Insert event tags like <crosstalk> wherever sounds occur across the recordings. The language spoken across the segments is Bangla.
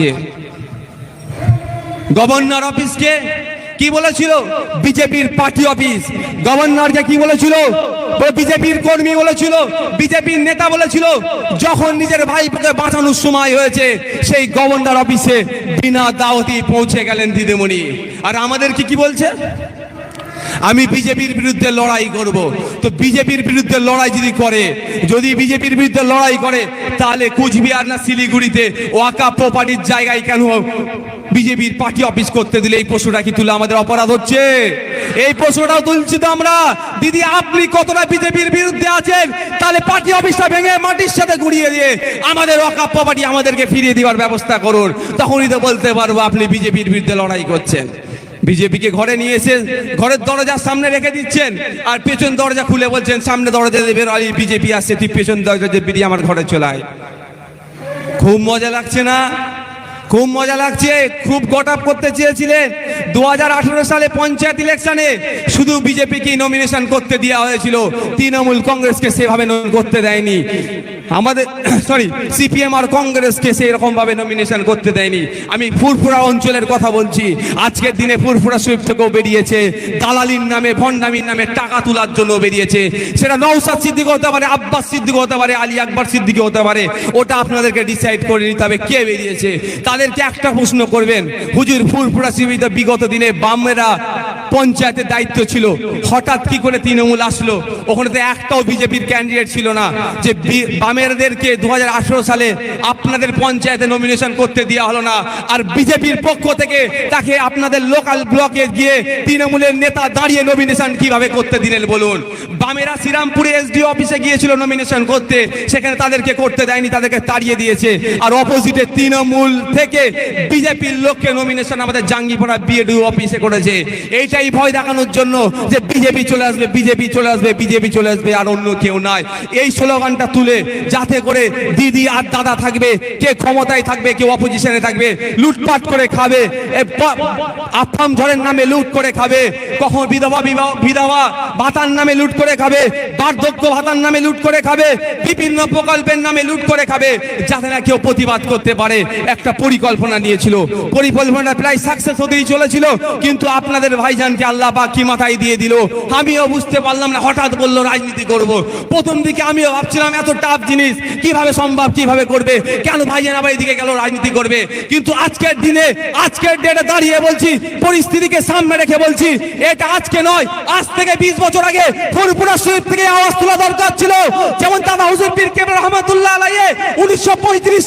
পাচ্ছে গভর্নর অফিসকে কি বলেছিল? বিজেপির পার্টি অফিস। গভর্নরকে কি বলেছিল? বিজেপির কর্মী বলেছিল, বিজেপির নেতা বলেছিল, যখন নিজের ভাইপোকে বাঁচানোর সময় হয়েছে, সেই গভর্নর অফিসে বিনা দাওয়াতি পৌঁছে গেলেন দিদিমণি। আর আমাদের কি কি বলছে? আমি বিজেপির বিরুদ্ধে লড়াই করব। তো বিজেপির বিরুদ্ধে লড়াই যদি করে, যদি বিজেপির বিরুদ্ধে লড়াই করে, তাহলে কুচবিহার না শিলিগুড়িতে ওয়াকা প্রপার্টির জায়গায় কেন বিজেপির পার্টি অফিস করতে দিলে? এই প্রশ্নটা কি তুলে আমাদের অপরাধ হচ্ছে? এই প্রশ্নটাও তুলছি তো আমরা। দিদি, আপনি কতটা বিজেপির বিরুদ্ধে আছেন? তাহলে পার্টি অফিসটা ভেঙে মাটির সাথে গুড়িয়ে দিয়ে আমাদের ওয়াকা প্রপার্টি আমাদেরকে ফিরিয়ে দেওয়ার ব্যবস্থা করুন। তখনই তো বলতে পারব আপনি বিজেপির বিরুদ্ধে লড়াই করছেন। বিজেপিকে ঘরে নিয়ে এসে ঘরের দরজার সামনে রেখে দিচ্ছেন। আর পেছন দরজা খুলে বলছেন, সামনে দরজা দেবে আর বিজেপি আসছে, তুই পেছন দরজা দিয়ে বেরিয়ে আমার ঘরে চলে আয়। খুব মজা লাগছে না? খুব মজা লাগছে? খুব গট আপ করতে চেয়েছিলেন? দু হাজার আঠারো সালে পঞ্চায়েত ইলেকশনে শুধু বিজেপিকে নমিনেশন করতে দেওয়া হয়েছিল। তৃণমূল কংগ্রেসকে সেভাবে করতে দেয়নি। আমাদের <coughs> সরি সিপিএম আর কংগ্রেসকে সেই রকমভাবে নমিনেশন করতে দেয়নি। আমি ফুরফুরা অঞ্চলের কথা বলছি। আজকের দিনে ফুরফুরা সুইপ থেকেও বেরিয়েছে। দালালির নামে, ভণ্ডামির নামে টাকা তোলার জন্য বেরিয়েছে। সেটা নৌসাদ সিদ্দিক হতে পারে, আব্বাস সিদ্দিক হতে পারে, আলী আকবর সিদ্দিক হতে পারে। ওটা আপনাদেরকে ডিসাইড করে নিতে হবে কে বেরিয়েছে। তাদেরকে একটা প্রশ্ন করবেন, হুজুর ফুরফুরা শিবিতে বিগত দিনে বামেরা পঞ্চায়েতের দায়িত্ব ছিল। হঠাৎ কি করে তৃণমূল আসলো? ওখানে তো একটাও বিজেপির ক্যান্ডিডেট ছিল না। যে বামেরদেরকে দুহাজার আঠারো সালে আপনাদের পঞ্চায়েতে নমিনেশন করতে দেওয়া হলো না। আর বিজেপির পক্ষ থেকে তাকে আপনাদের লোকাল ব্লকে গিয়ে তৃণমূলের নেতা দাঁড়িয়ে নমিনেশন কীভাবে করতে দিলেন বলুন? বামেরা শ্রীরামপুরে এসডি অফিসে গিয়েছিল নমিনেশন করতে। সেখানে তাদেরকে করতে দেয়নি, তাদেরকে তাড়িয়ে দিয়েছে। আর অপোজিটে তৃণমূল থেকে বিজেপির লোককে নমিনেশন আমাদের জাঙ্গিপাড়া বিএডু অফিসে করেছে। এইটাই ভয় দেখানোর জন্য যে বিজেপি চলে আসবে বিজেপি চলে আসবে বিজেপি চলে আসবে আর অন্য কেউ নাই। এই স্লোগানটা তুলে যাতে করে দিদি আর দাদা থাকবে, কে ক্ষমতায় থাকবে কেউ অপোজিশনে থাকবে, লুটপাট করে খাবে আফাম ঝড়ের নামে লুট করে খাবে, কখন বিধবা বিধবা ভাতার নামে লুট করে খাবে, বার্ধক্য ভাতার নামে লুট করে খাবে, বিভিন্ন প্রকল্পের নামে লুট করে খাবে, যাতে না কেউ প্রতিবাদ করতে পারে। একটা পরিকল্পনা নিয়েছিল। পরিকল্পনা প্রায় সাকসেস হতেই চলেছিল, কিন্তু আপনাদের ভাইজানকে আল্লাহ পাক কি মাথায় দিয়ে দিল? আমিও বুঝতে পারলাম না, হঠাৎ বলল, রাজনীতি করব। প্রথম দিকে আমিও ভাবছিলাম, এত টাফ জিনিস, কীভাবে সম্ভব, কীভাবে করবে? কেন ভাইজান আবার এদিকে গেল, রাজনীতি করবে? কিন্তু আজকের দিনে, আজকের ডেটে দাঁড়িয়ে বলছি, পরিস্থিতিকে সামনে রেখে বলছি, এটা আজকে নয়, আজ থেকে বিশ বছর আগে ফুরপুরা শরীফ থেকে আওয়াজ তোলা দরকার ছিল। যেমন দাদা হুজুর পীর কেবর রহমতুল্লাহ আলাইহি, উনিশশো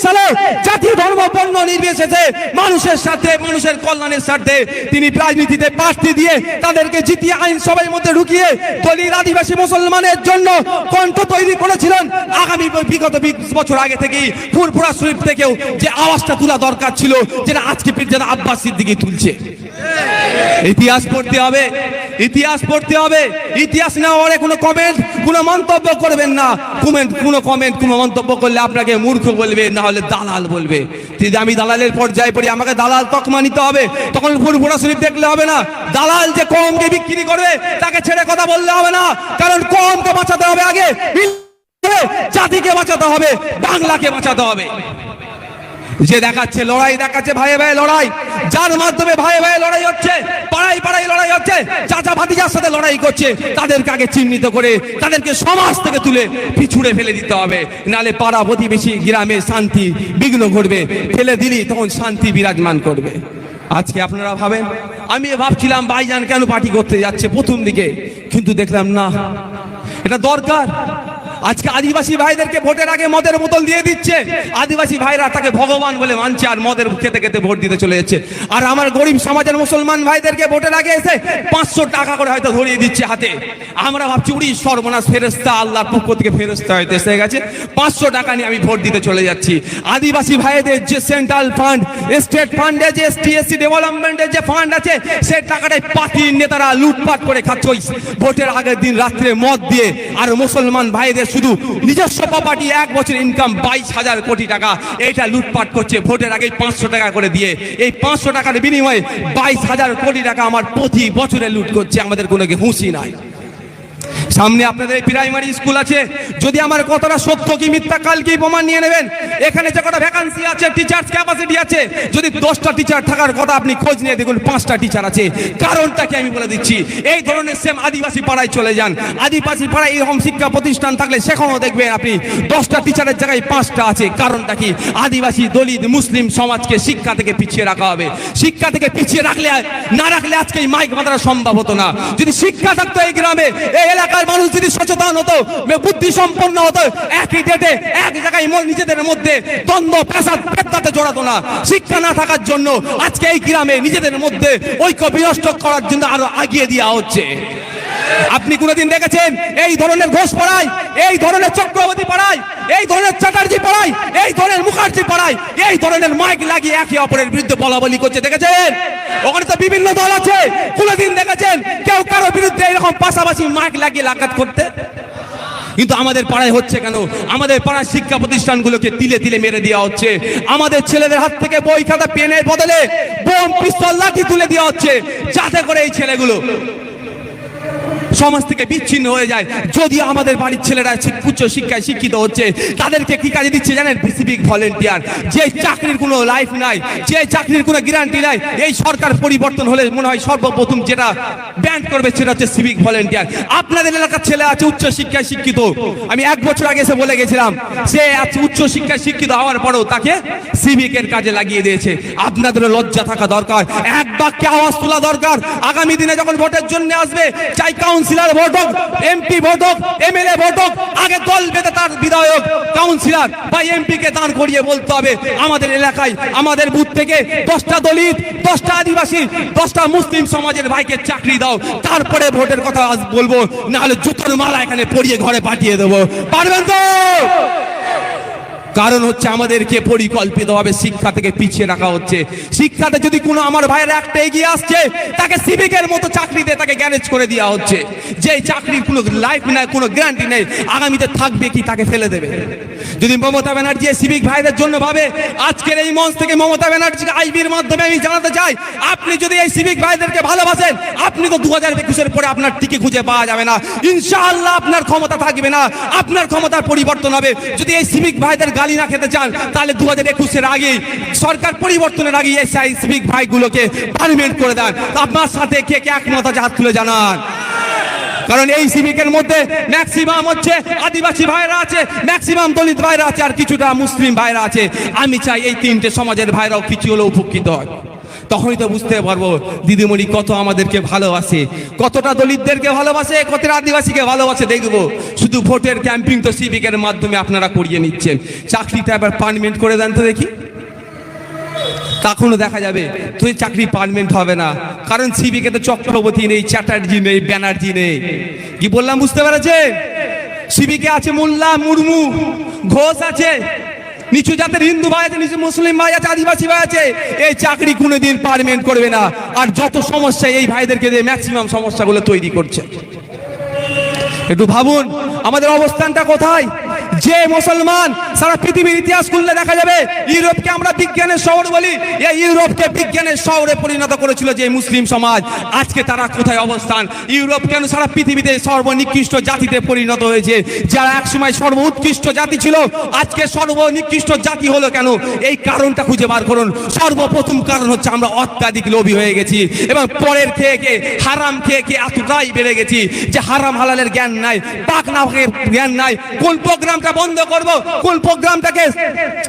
সালে জাতীয় ধর্ম, বর্ণ নির্বিশেষে মানুষের সাথে মানুষের কল্যাণের স্বার্থে তিনি রাজনীতিতে প্রার্থী দিয়ে তাদেরকে জিতিয়ে আইন সভার মধ্যে ঢুকিয়ে দলিত আদিবাসী মুসলমানের জন্য কণ্ঠ তৈরি করেছিলেন। আগামী বিগত বিশ বছর আগে থেকেই ফুরপুরা শরীফ থেকেও যে আওয়াজটা তোলা দরকার ছিল, যেটা আজকে পীরজাদা আব্বাস সিদ্দিকী তুলছে। ইতিহাস পড়তে হবে, ইতিহাস পড়তে হবে, ইতিহাস না পড়ে কোনো কমেন্ট কোনো মন্তব্য করবেন না। কমেন্ট কোনো কমেন্ট কোনো মন্তব্য করলে আপনাকে মূর্খ বলবে, না হলে দালাল বলবে। যদি আমি দালালের পর্যায়ে পড়ি, আমাকে দালাল তকমা নিতে হবে, তখন ফুল ফুরফুরা শরীফ দেখলে হবে না। দালাল যে কমকে বিক্রি করবে, তাকে ছেড়ে কথা বললে হবে না। কারণ কমকে বাঁচাতে হবে আগে। জাতিকে বাঁচাতে হবে, বাংলাকে বাঁচাতে হবে। যে দেখাচ্ছে লড়াই, দেখাচ্ছে ভাইয়ে ভাইয়ে লড়াই। যার মাধ্যমে ভাইয়ে ভাইয়ে লড়াই হচ্ছে পাড়াই পাড়াই লড়াই হচ্ছে, চাচা ভাতিজার সাথে লড়াই করছে, তাদেরকে আগে চিহ্নিত করে, তাদেরকে সমাজ থেকে তুলে পিছুড়ে ফেলে দিতে হবে। নালে পাড়া প্রতিবেশী গ্রামে শান্তি বিঘ্ন ঘটবে, ফেলে দিলি তখন শান্তি বিরাজমান করবে। আজকে আপনারা ভাবেন, আমি ভাবছিলাম ভাইজান কেন পার্টি করতে যাচ্ছে প্রথম দিকে, কিন্তু দেখলাম না। এটা দরকার। আজকে আদিবাসী ভাইদেরকে ভোটের আগে মদের বোতল দিয়ে দিচ্ছে। আদিবাসী ভাইরা তাকে ভগবান বলে মানছে আর মদের খেতে খেতে ভোট দিতে চলে যাচ্ছে। আর আমার গরিব সমাজের মুসলমান ভাইদেরকে ভোটের আগে এসে পাঁচশো টাকা করে হয়তো ধরিয়ে দিচ্ছে হাতে। আমরা ভাবছি, উড়ি, সর্বনাশ ফেরস্তা আল্লাহর পক্ষ থেকে ফেরস্তা হয়তো এসে গেছে। পাঁচশো টাকা নিয়ে আমি ভোট দিতে চলে যাচ্ছি। আদিবাসী ভাইদের যে সেন্ট্রাল ফান্ড, স্টেট ফান্ডে যে এসটিএসসি ডেভেলপমেন্টের যে ফান্ড আছে, সে টাকাটাই পার্টির নেতারা লুটপাট করে খাচ্ছে। ভোটের আগের দিন রাত্রে মদ দিয়ে আর মুসলমান ভাইদের শুধু নিজস্ব প্রপার্টি এক বছর ইনকাম বাইশ হাজার কোটি টাকা। এইটা লুটপাট করছে, ভোটের আগে পাঁচশো টাকা করে দিয়ে। এই পাঁচশো টাকার বিনিময়ে বাইশ হাজার কোটি টাকা আমার প্রতি বছরে লুট করছে, আমাদের কোনো হুঁশি নাই। সামনে আপনাদের প্রাইমারি স্কুল আছে। যদি আমার কথাটা সত্য কি মিথ্যা কালকেই প্রমাণ নিয়ে নেবেন? এখানে যে কটা ভ্যাকান্সি আছে টিচার্স ক্যাপাসিটি আছে, যদি দশটা টিচার থাকার কথা আপনি খোঁজ নিয়ে দেখুন, পাঁচটা টিচার আছে। কারণটা কি আমি বলে দিচ্ছি, এই ধরনের সেম আদিবাসী পাড়ায় চলে যান। আদিবাসী পাড়ায় এরকম শিক্ষা প্রতিষ্ঠান থাকলে সেখানেও দেখবেন আপনি দশটা টিচারের জায়গায় পাঁচটা আছে। কারণটা কি? আদিবাসী দলিত মুসলিম সমাজকে শিক্ষা থেকে পিছিয়ে রাখা হবে। শিক্ষা থেকে পিছিয়ে রাখলে, না রাখলে আজকে এই মাইক বাঁধানো সম্ভব হতো না। যদি শিক্ষা থাকতো এই গ্রামে, এই এলাকার মানুষ যদি সচেতন হতো বুদ্ধি সম্পন্ন হতো, একই ডেটে এক জায়গায় নিজেদের মধ্যে দ্বন্দ্ব পেশাদ পেত্তাতে জড়াতো না। শিক্ষা না থাকার জন্য আজকে এই গ্রামে নিজেদের মধ্যে ঐক্য বিনষ্ট করার জন্য আরও আগিয়ে দেওয়া হচ্ছে। আপনি কোনোদিন দেখেছেন? এই ধরনের ঘোষ পড়ায়, এই ধরনের চক্রবর্তী পড়ায়, এই ধরনের চ্যাটার্জি পড়ায়, এই ধরনের মুখার্জি পড়ায়, এই ধরনের মাইক লাগিয়ে একে অপরের বিরুদ্ধে বলা বলি করছে। দেখেছেন? ওখানে তো বিভিন্ন দল আছে। কোনোদিন দেখেছেন? কেউ কারও এরকম পাশাপাশি মাইক লাগিয়ে লাগাত করতে। কিন্তু আমাদের পাড়ায় হচ্ছে কেন? আমাদের পাড়ার শিক্ষা প্রতিষ্ঠানগুলোকে তিলে তিলে মেরে দেওয়া হচ্ছে। আমাদের ছেলেদের হাত থেকে বই, খাতা, পেনের বদলে বোম, পিস্তল, লাঠি তুলে দেওয়া হচ্ছে। যাতে করে এই ছেলেগুলো সমাজ থেকে বিচ্ছিন্ন হয়ে যায়। যদি আমাদের বাড়ির ছেলেরা উচ্চ শিক্ষায় শিক্ষিত হচ্ছে, তাদেরকে কি কাজে দিচ্ছে জানেন? Civic volunteer. যে চাকরির কোনো লাইফ নাই, যে চাকরির কোনো গ্যারান্টি নাই, এই সরকার পরিবর্তন হলে মনে হয় সর্বপ্রথম যেটা ব্যান্ড করবে সেটা হচ্ছে সিভিক ভলেন্টিয়ার আপনাদের এলাকার ছেলে আছে উচ্চ শিক্ষায় শিক্ষিত। আমি এক বছর আগে এসে বলে গেছিলাম, সে আছে উচ্চ শিক্ষায় শিক্ষিত হওয়ার পরেও তাকে সিভিকের কাজে লাগিয়ে দিয়েছে। আপনাদের লজ্জা থাকা দরকার। এক বাক্যে আওয়াজ তোলা দরকার। আগামী দিনে যখন ভোটের জন্য আসবে, চাই কাউন্সিলর ভোট হোক এমপি ভোট হোক এমএলএ ভোট হোক আগে দল বেঁধে তার বিধায়ক কাউন্সিলর বা এমপি কে দান করিয়ে বলতে হবে আমাদের এলাকায়, আমাদের বুথ থেকে দশটা দলিত, দশটা আদিবাসী, দশটা মুসলিম সমাজের ভাইকে চাকরি দাও, তারপরে ভোটের কথা বলব, নাহলে জুতোর মালা এখানে পরিয়ে ঘরে পাঠিয়ে দেবো। পারবেন তো? কারণ হচ্ছে আমাদেরকে পরিকল্পিতভাবে শিক্ষা থেকে পিছিয়ে রাখা হচ্ছে। শিক্ষাতে যদি কোনো আমার ভাইয়ের একটা এগিয়ে আসছে, তাকে সিভিকের মতো চাকরিতে তাকে গ্যারেজ করে দেওয়া হচ্ছে। যে চাকরির কোনো লাইফ নাই, কোনো গ্যারান্টি নেই, আগামীতে থাকবে কি তাকে ফেলে দেবে? যদি মমতা ব্যানার্জি সিভিক ভাইদের জন্য ভাবে, আজকের এই মঞ্চ থেকে মমতা ব্যানার্জিকে আইবির মাধ্যমে আমি জানাতে চাই, আপনি যদি এই সিভিক ভাইদেরকে ভালোবাসেন, আপনি তো দু হাজার একুশের পরে আপনার টিকে খুঁজে পাওয়া যাবে না। ইনশাআল্লাহ আপনার ক্ষমতা থাকবে না, আপনার ক্ষমতার পরিবর্তন হবে। যদি এই সিভিক ভাইদের গালি না খেতে চান, তাহলে দু হাজার একুশের আগেই সরকার পরিবর্তনের আগে এই সাইন্সিফিক ভাইগুলোকে পারমিট করে দেন। আপনার সাথে কে কে একমত হাত তুলে জানান। কারণ এই সিভিকের মধ্যে ম্যাক্সিমাম হচ্ছে আদিবাসী ভাইরা আছে ম্যাক্সিমাম দলিত ভাইরা আছে, আর কিছুটা মুসলিম ভাইরা আছে। আমি চাই এই তিনটে সমাজের ভাইরাও কিছু হলেও উপকৃত হয়। তখনই তো বুঝতে পারব, দিদিমণি কত আমাদেরকে ভালোবাসে। কতটা দলিতদেরকে ভালোবাসে, কতটা আদিবাসীকে ভালোবাসে দেখব শুধু ভোটের ক্যাম্পিং তো সিভিকের মাধ্যমে আপনারা করিয়ে নিচ্ছেন। চাকরিটা এবার পারমেন্ট করে দেন তো দেখি। তখনও দেখা যাবে তুই চাকরি পারমেন্ট হবে না। কারণ সিবিকে তো চক্রবর্তী নেই, চ্যাটার্জি নেই, ব্যানার্জি নেই। কি বললাম, বুঝতে পেরেছে সিবিকে আছে মোল্লা, মুর্মু, ঘোষ আছে। নিচু জাতের হিন্দু ভাই আছে, নিচু মুসলিম ভাই আছে, আদিবাসী ভাই আছে, এই চাকরি কোনোদিন পারমেন্ট করবে না। আর যত সমস্যা এই ভাইদেরকে দিয়ে ম্যাক্সিমাম সমস্যাগুলো তৈরি করছে। একটু ভাবুন, আমাদের অবস্থানটা কোথায়? যে মুসলমান সারা পৃথিবীর ইতিহাস খুললে দেখা যাবে ইউরোপকে আমরা বিজ্ঞানের শহর বলি। এই ইউরোপকে বিজ্ঞানের শহরে পরিণত করেছিল যে মুসলিম সমাজ। আজকে তারা কোথায় অবস্থান? ইউরোপ কেন সারা পৃথিবীতে সর্বনিকৃষ্ট জাতিতে পরিণত হয়েছে? যারা একসময় সর্ব উৎকৃষ্ট জাতি ছিল, আজকে সর্বনিকৃষ্ট জাতি হলো কেন? এই কারণটা খুঁজে বার করুন। সর্বপ্রথম কারণ হচ্ছে আমরা অত্যাধিক লোভী হয়ে গেছি এবং পরের খেয়ে হারাম খেয়ে এতটাই বেড়ে গেছি যে হারাম হালালের জ্ঞান নাই, পাক না জ্ঞান নাই, কোন প্রোগ্রামটা বন্ধ করব, কোন প্রোগ্রামটাকে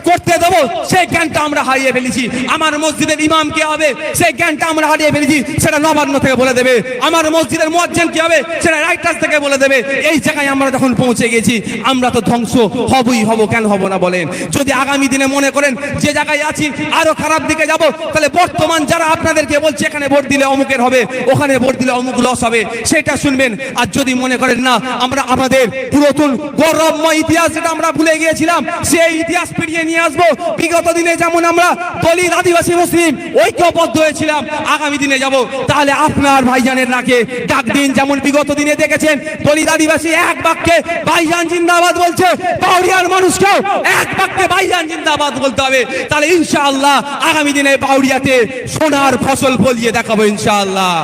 করতে দেবো, সেই জ্ঞানটা আমরা হারিয়ে ফেলেছি। আমার মসজিদের ইমাম কে হবে, সেই জ্ঞানটা আমরা হারিয়ে ফেলেছি, সেটা নবান্ন থেকে বলে দেবে। আমার মসজিদের মুয়াজ্জিন কি হবে, সেটা রাইটার্স থেকে বলে দেবে। এই জায়গায় আমরা যখন পৌঁছে গেছি, আমরা তো ধ্বংস হবই, হব কেন হব না বলেন। যদি আগামী দিনে মনে করেন, যে জায়গায় আছি, আরও খারাপ দিকে যাব, তাহলে বর্তমান যারা আপনাদেরকে বলছে, এখানে ভোট দিলে অমুকের হবে, ওখানে ভোট দিলে অমুক লস হবে, সেটা শুনবেন। আর যদি মনে করেন না, আমরা আমাদের পুরাতন গৌরবময় ইতিহাস যেটা আমরা ভুলে গিয়েছিলাম, সেই ইতিহাস ফিরিয়ে নিয়ে আসব। বিগত দিনে যেমন আমরা দলিত আদিবাসী মুসলিম ঐক্যবদ্ধ হয়েছিলাম, আগামী দিনে যাব। তাহলে আপনার ভাইজানের নাকে ডাক দিন, যেমন বিগত দিনে দেখেছেন, দলিত আদিবাসী এক বাক্যে ভাইজান জিন্দাবাদ বলছে, বাউরিয়ার মানুষকেও এক বাক্যে ভাইজান জিন্দাবাদ বলতে হবে। তাহলে ইনশাআল্লাহ আগামী দিনে বাউরিয়াতে সোনার ফসল ফলিয়ে দেখাবো ইনশাআল্লাহ।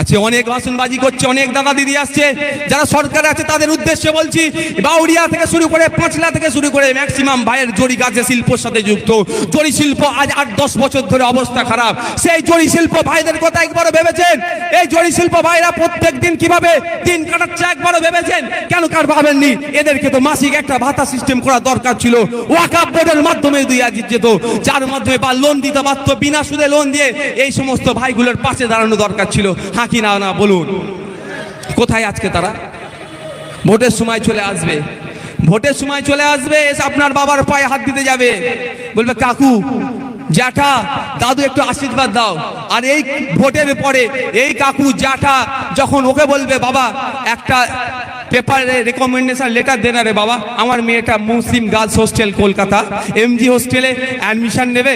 আছে, অনেক বাসনবাজি করছে, অনেক দাদা দিদি আসছে। যারা সরকারে আছে, তাদের উদ্দেশ্যে বলছি, বাউরিয়া থেকে শুরু করে পাঁচলা থেকে শুরু করে ম্যাক্সিমাম ভাইয়ের জড়ি গাছে শিল্পর সাথে যুক্ত। জড়ি শিল্প আজ আট, দশ বছর ধরে অবস্থা খারাপ। সেই জড়ি শিল্প ভাইদের কথা একবারও ভেবেছেন? এই জড়ি শিল্প ভাইরা প্রত্যেক দিন কীভাবে দিন কাটাচ্ছে একবারও ভেবেছেন? কেন কার ভাবেননি? এদেরকে তো মাসিক একটা ভাতা সিস্টেম করা দরকার ছিল। ওয়াকাপ বোর্ডের মাধ্যমে দুই যেত। যার মাধ্যমে বা লোন দিতে পারতো, বিনা সুদে লোন দিয়ে এই সমস্ত ভাইগুলোর পাশে দাঁড়ানো দরকার ছিল। হাঁকি না না, বলুন। কোথায় আজকে তারা? ভোটের সময় চলে আসবে। ভোটের সময় চলে আসবে, এসে আপনার বাবার পায়ে হাত দিতে যাবে। বলবে, কাকু, জ্যাঠা, দাদু একটু আশীর্বাদ দাও। আর এই ভোটের পরে এই কাকু জ্যাঠা যখন ওকে বলবে, বাবা, একটা পেপারে রেকমেন্ডেশন লেটার দেন রে বাবা, আমার মেয়েটা মুসলিম গার্লস হোস্টেল কলকাতা এমজি হোস্টেলে অ্যাডমিশন নেবে।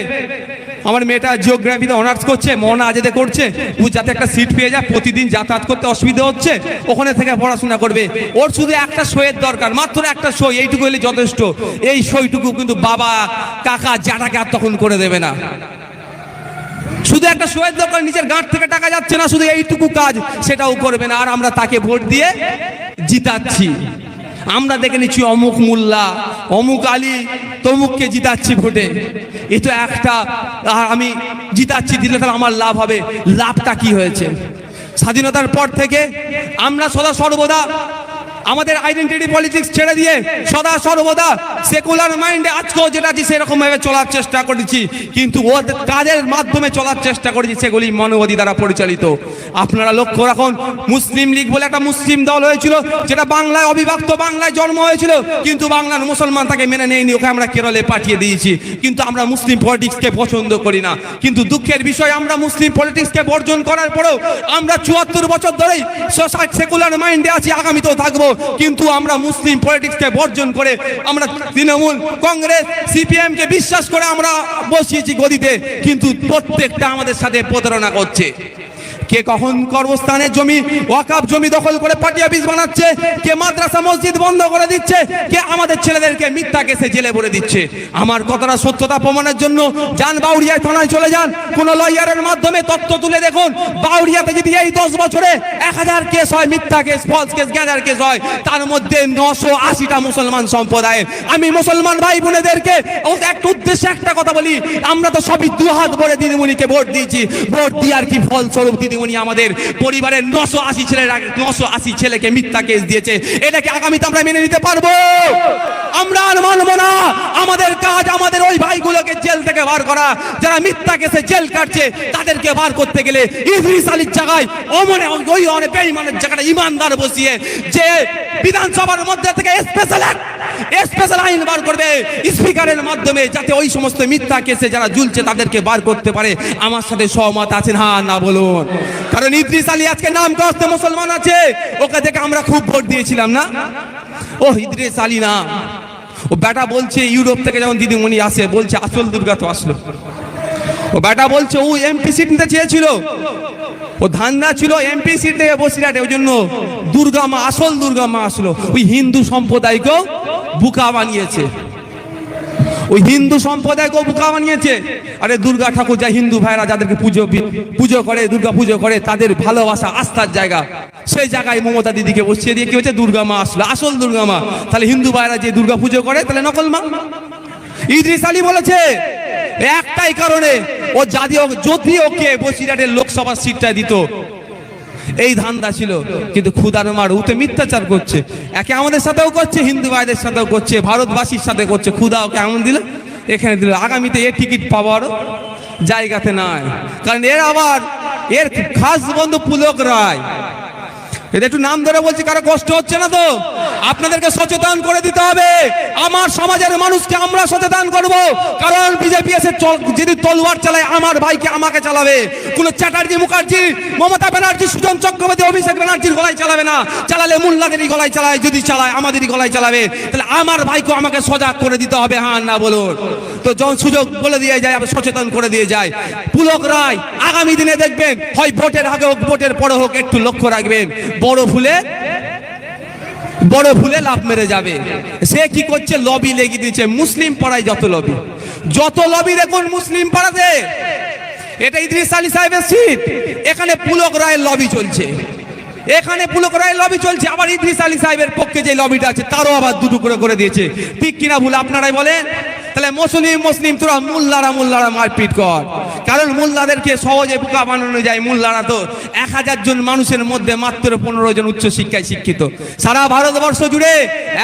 আমার মেয়েটা জিওগ্রাফিতে অনার্স করছে, মনা আজেদে করছে। ও যাতে একটা সিট পেয়ে যায়, প্রতিদিন যাতায়াত করতে অসুবিধা হচ্ছে, ওখানে থেকে পড়াশোনা করবে। ওর শুধু একটা শোয়ের দরকার, মাত্র একটা সই এইটুকু হলে যথেষ্ট। এই সইটুকু কিন্তু বাবা, কাকা জ্যাঠাকে আর তখন করে দেবে না। শুধু একটা শোয়ের দরকার, নিজের গাঁট থেকে টাকা যাচ্ছে না, শুধু এইটুকু কাজ, সেটাও করবে না। আর আমরা তাকে ভোট দিয়ে জিতাচ্ছি। আমরা দেখে নিচ্ছি অমুক মোল্লা, অমুক আলী, তমুককে জিতাচ্ছি ভোটে। এ তো একটা আমি জিতাচ্ছি দিলে তাহলে আমার লাভ হবে। লাভটা কি হয়েছে? স্বাধীনতার পর থেকে আমরা সদা সর্বদা আমাদের আইডেন্টিটি পলিটিক্স ছেড়ে দিয়ে সদা সর্বদা সেকুলার মাইন্ডে আজকেও যেটা আছে সেরকম ভাবে চলার চেষ্টা করেছি। কিন্তু ওদের কাজের মাধ্যমে চলার চেষ্টা করেছি, সেগুলি মানবাদী দ্বারা পরিচালিত। আপনারা লক্ষ্য রাখুন, মুসলিম লীগ বলে একটা মুসলিম দল হয়েছিল, যেটা বাংলায় অবিভক্ত বাংলায় জন্ম হয়েছিল, কিন্তু বাংলার মুসলমান তাকে মেনে নেয়নি, ওকে আমরা কেরলে পাঠিয়ে দিয়েছি। কিন্তু আমরা মুসলিম পলিটিক্সকে পছন্দ করি না। কিন্তু দুঃখের বিষয়, আমরা মুসলিম পলিটিক্সকে বর্জন করার পরেও আমরা চুয়াত্তর বছর ধরেই সেকুলার মাইন্ডে আছি, আগামীতেও থাকব। কিন্তু আমরা মুসলিম পলিটিক্সকে বর্জন করে আমরা তৃণমূল কংগ্রেস সিপিএমকে বিশ্বাস করে আমরা বসিয়েছি গদিতে, কিন্তু প্রত্যেকটা আমাদের সাথে প্রতারণা করছে। কে কখন কর্মস্থানের জমি ওয়াকাপ জমি দখল করে পার্টি অফিস বানাচ্ছে, কে মাদ্রাসা, মসজিদ বন্ধ করে দিচ্ছে, কে আমাদের ছেলেদেরকে মিথ্যা কেসে জেলে ভরে দিচ্ছে। আমার কথাটা সত্যতা প্রমাণের জন্য যান বাউরিয়ায় থানায় চলে যান, কোন লয়ারের মাধ্যমে তথ্য তুলে দেখুন। বাউরিয়াতে যদি এই দশ বছরে এক হাজার কেস হয়, মিথ্যা কেস ফলস কেস গ্যাদার কেস হয়, তার মধ্যে নশো আশিটা মুসলমান সম্প্রদায়ের আমি মুসলমান ভাই বোনেদেরকে একটা উদ্দেশ্যে একটা কথা বলি, আমরা তো সবই দু হাত ভরে দিদিমণিকে ভোট দিয়েছি। ভোট দিয়ে আর কি ফলস্বরূপ দিদিমণি আমাদের পরিবারের নশো আশি ছেলে নশো আশি ছেলেকে মিথ্যা কেস দিয়েছে। এটাকে আগামীতে আমরা মেনে নিতে পারব। আমরা আর মানবো না। আমাদের কাজ আমাদের ওই বার করা, যারা মিথ্যা কেসে জেল কাটছে, তাদেরকে বার করতে গেলে ইদ্রিস আলীর জায়গায় অমনে ওই অনেক বেঈমানের জায়গাটা ইমানদার বসিয়ে, যে বিধানসভার মধ্যে থেকে স্পেশাল স্পেশাল আইন বার করবে স্পিকারের মাধ্যমে, যাতে ওই সমস্ত মিথ্যা কেসে যারা ঝুলছে, তাদেরকে বার করতে পারে। আমার সাথে সহমত আছেন? হ্যাঁ না, বলুন। কারণ ইদ্রিস আলী আজকে নাম কস্তে মুসলমান আছে। ওকে দেখে আমরা খুব ভোট দিয়েছিলাম, না? ও ইদ্রিস আলী না। ও বেটা বলছে, ইউরোপ থেকে যেমন দিদিমণি আসে, বলছে, আসল দুর্গা তো আসলো। ও বেটা বলছে, ও এমপি সিট নিতে চেয়েছিল। ও ধান্দা ছিল এমপি সিট থেকে বসিরাটে ওই জন্য দুর্গা মা, আসল দুর্গা মা আসলো। ওই হিন্দু সম্প্রদায়কেও বুকা বানিয়েছে। ওই হিন্দু সম্প্রদায়কেও বুকা বানিয়েছে। আরে দুর্গা ঠাকুর যা হিন্দু ভাইরা যাদেরকে পুজো পুজো করে, দুর্গা পুজো করে, তাদের ভালোবাসা, আস্থার জায়গা। সেই জায়গায় মমতা দিদিকে বসিয়ে দিয়ে কি হচ্ছে দুর্গা মা আসলো। আসল দুর্গা মা। তাহলে হিন্দু ভাইরা যে দুর্গা পুজো করে, তাহলে নকল মা? ইদ্রিস আলী বলেছে, একটাই কারণে ও যদি ওকে বসিরহাটের লোকসভা সিটটা দিত এই ধান্দা ছিল। কিন্তু ক্ষুদার মার উতে মিথ্যাচার করছে। একে আমাদের সাথেও করছে, হিন্দু ভাইদের সাথেও করছে, ভারতবাসীর সাথে করছে। ক্ষুদা ওকে এমন দিল, এখানে দিল, আগামীতে এ টিকিট পাওয়ার জায়গাতে নাই। কারণ এর আবার, এর খাস বন্ধু পুলক রায়। এটা একটু নাম ধরে বলছি, কারও কষ্ট হচ্ছে না তো? আপনাদেরকে সচেতন করে দিতে হবে। আমার সমাজের মানুষকে আমরা সচেতন করব। কারণ বিজেপি এসে যদি তলোয়ার চালায়, আমার ভাইকে আমাকে চালাবে। কোন চ্যাটার্জি মুখার্জি, মমতা ব্যানার্জি, সুজন চক্রবর্তী, অভিষেক ব্যানার্জির গলায় চালাবে না। চালালে মোল্লাদেরই গলায় চালায়, যদি চালায়, আমাদেরই গলায় চালাবে। তাহলে আমার ভাইকে আমাকে সজাগ করে দিতে হবে হ্যাঁ না বলুন। তো সুযোগ বলে দিয়ে যায় আবার সচেতন করে দিয়ে যায় পুলক রায়, আগামী দিনে দেখবেন, হয় ভোটের আগে হোক, ভোটের পরে হোক, একটু লক্ষ্য রাখবেন। বড় ভুলে বড় ভুলে লাভ মেরে যাবে। সে কি করছে? লবি লেগে দিয়েছে। মুসলিম পাড়ায় যত লবি। যত লবি দেখুন মুসলিম পাড়াতে। এটা ইদ্রিস আলী সাহেবের সিট। এখানে পুলক রায়ের লবি চলছে। এখানে পুলক রায়ের লবি চলছে। আবার ইদ্রিস আলী সাহেবের পক্ষে যে লবিটা আছে, তারও আবার দুটো করে করে দিয়েছে। ঠিক কিনা ভুল আপনারাই বলেন? তাহলে মুসলিম মুসলিম, তোরা মোল্লারা মোল্লারা মারপিট কর। কারণ মোল্লাদেরকে সহজে বোকা বানানো যায়, মোল্লারা তো এক হাজার জন মানুষের মধ্যে মাত্র পনেরো জন উচ্চ শিক্ষায় শিক্ষিত। সারা ভারতবর্ষ জুড়ে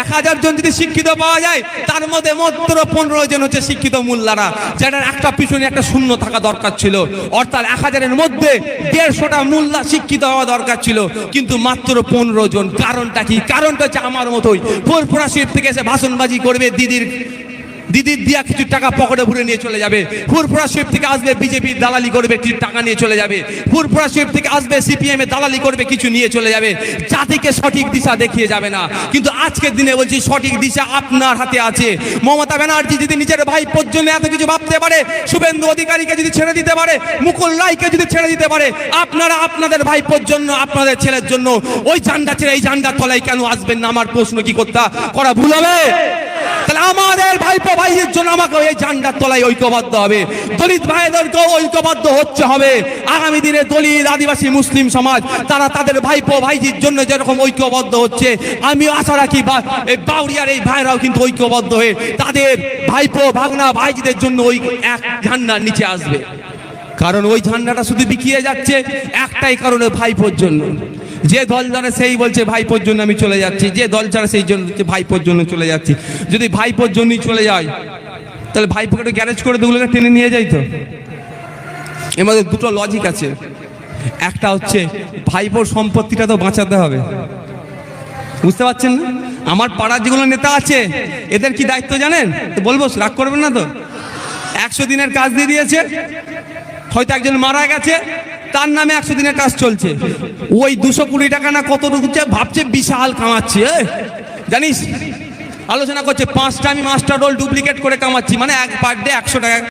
এক হাজার জন যদি শিক্ষিত পাওয়া যায়, তার মধ্যে মাত্র পনেরো জন হচ্ছে শিক্ষিত মোল্লারা, যেটার একটা পিছনে একটা শূন্য থাকা দরকার ছিল। অর্থাৎ এক হাজারের মধ্যে দেড়শোটা মোল্লা শিক্ষিত হওয়া দরকার ছিল, কিন্তু মাত্র পনেরো জন। কারণটা কি? কারণটা হচ্ছে আমার মতোই। ফুরফুরা শিব থেকে এসে ভাষণবাজি করবে দিদির দিদির দিয়া কিছু টাকা পকেটে ভরে নিয়ে চলে যাবে। ফুরফুরা শিব থেকে আসবে বিজেপির দালালি করবে, কিছু টাকা নিয়ে চলে যাবে। ফুরফুরা শিব থেকে আসবে সিপিএম এর দালালি করবে, কিছু নিয়ে চলে যাবে। জাতিকে সঠিক দিশা দেখিয়ে যাবে না। কিন্তু আজকের দিনে বলছি, সঠিক দিশা আপনার হাতে আছে। মমতা ব্যানার্জি যদি নিজের ভাই পর্যন্ত এত কিছু ভাবতে পারে, শুভেন্দু অধিকারীকে যদি ছেড়ে দিতে পারে, মুকুল রায়কে যদি ছেড়ে দিতে পারে, আপনারা আপনাদের ভাই জন্য, আপনাদের ছেলের জন্য, ওই ঝান্ডা ছেড়ে এই ঝান্ডার তলায় কেন আসবেন না? আমার প্রশ্ন কি করতে? করা ভুল হবে? তাহলে আমাদের ভাইপো ভাইয়ের জন্য আমাকে এই ঝান্ডার তলায় ঐক্যবদ্ধ হবে। দলিত ভাইদেরকেও ঐক্যবদ্ধ হচ্ছে হবে। আগামী দিনে দলিত আদিবাসী মুসলিম সমাজ, তারা তাদের ভাইপো ভাইজির জন্য যেরকম ঐক্যবদ্ধ হচ্ছে আমি আশা রাখি এই বাউরিয়ার এই ভাইরাও কিন্তু ঐক্যবদ্ধ হয়ে তাদের ভাইপো, ভাগনা ভাইজিদের জন্য ওই এক ঝান্ডার নিচে আসবে। কারণ ওই ঝান্ডাটা শুধু বিকিয়ে যাচ্ছে একটাই কারণে ভাইপোর জন্য। যে দল জানে সেই বলছে ভাইপোর জন্য আমি চলে যাচ্ছি। যে দল ছাড়া সেই জন্য ভাইপোর জন্য চলে যাচ্ছি। যদি ভাইপোর জন্যই চলে যায়, তাহলে ভাইপোকে একটু গ্যারেজ করে দেগুলোকে টেনে নিয়ে যাই তো। এর মধ্যে দুটো লজিক আছে। একটা হচ্ছে ভাইপোর সম্পত্তিটা তো বাঁচাতে হবে। বুঝতে পারছেন না? আমার পাড়ার যেগুলো নেতা আছে, এদের কি দায়িত্ব জানেন? বলব, রাগ করবেন না তো? একশো দিনের কাজ দিয়ে দিয়েছে, হয়তো একজন মারা গেছে তার নামে একশো দিনের কাজ চলছে। ওই দুশো কুড়ি টাকা না কত ঢুকছে ভাবছে বিশাল কামাচ্ছে? জানিস? আলোচনা করছে, পাঁচটা আমি মাস্টার রোল ডুপ্লিকেট করে কামাচ্ছি মানে এক পার ডে একশো টাকা।